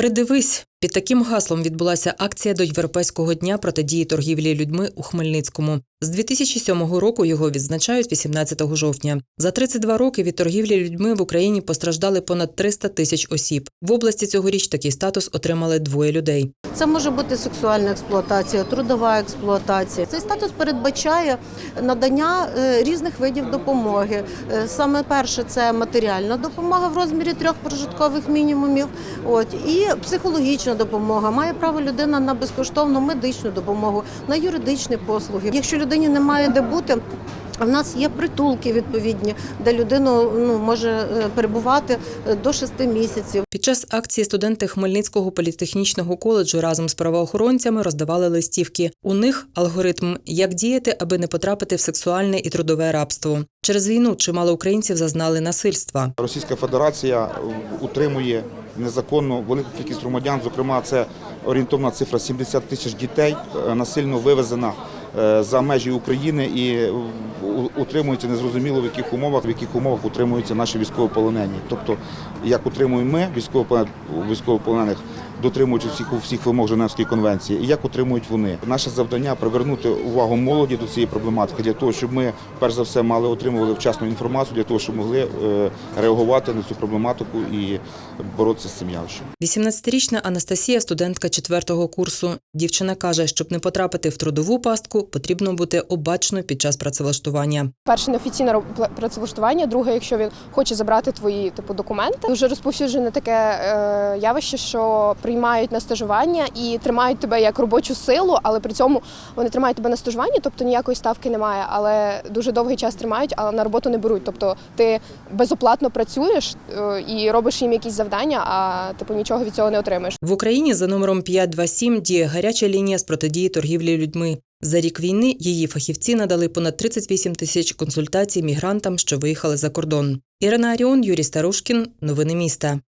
Придивись під таким гаслом відбулася акція до Європейського дня протидії торгівлі людьми у Хмельницькому. З 2007 року його відзначають 18 жовтня. За 32 роки від торгівлі людьми в Україні постраждали понад 300 тисяч осіб. В області цьогоріч такий статус отримали двоє людей. Це може бути сексуальна експлуатація, трудова експлуатація. Цей статус передбачає надання е, різних видів допомоги. Е, Саме перше це матеріальна допомога в розмірі трьох прожиткових мінімумів. От і психологічна допомога. Має право людина на безкоштовну медичну допомогу, на юридичні послуги. Якщо людині немає де бути. В нас є притулки відповідні, де людина ну, може е, перебувати е, до шести місяців. Під час акції студенти Хмельницького політехнічного коледжу разом з правоохоронцями роздавали листівки. У них алгоритм, як діяти, аби не потрапити в сексуальне і трудове рабство. Через війну чимало українців зазнали насильства. Російська Федерація утримує незаконно велику кількість громадян. Зокрема, це орієнтовна цифра 70 тисяч дітей е, насильно вивезена за межі України і утримуються незрозуміло в яких умовах, в яких умовах утримуються наші військовополонені. Тобто, як утримуємо ми військовополон- військовополонених, дотримуючись всіх всіх вимог Женевської конвенції, і як утримують вони. Наше завдання привернути увагу молоді до цієї проблематики для того, щоб ми перш за все мали отримували вчасну інформацію для того, щоб могли е, реагувати на цю проблематику і боротися з цим явищем. 18-річна Анастасія, студентка четвертого курсу. Дівчина каже, щоб не потрапити в трудову пастку, потрібно бути обачною під час працевлаштування. Перше неофіційне працевлаштування. Друге, якщо він хоче забрати твої типу документи. Дуже розповсюджене таке е, явище, що приймають на стажування і тримають тебе як робочу силу, але при цьому вони тримають тебе на стажуванні, тобто ніякої ставки немає, але дуже довгий час тримають, але на роботу не беруть. Тобто ти безоплатно працюєш е, і робиш їм якісь завдання, а типу нічого від цього не отримаєш. В Україні за номером 527 діє гаряча лінія з протидії торгівлі людьми. За рік війни її фахівці надали понад 38 тисяч консультацій мігрантам, що виїхали за кордон. Ірина Аріон, Юрій Старушкін. Новини міста.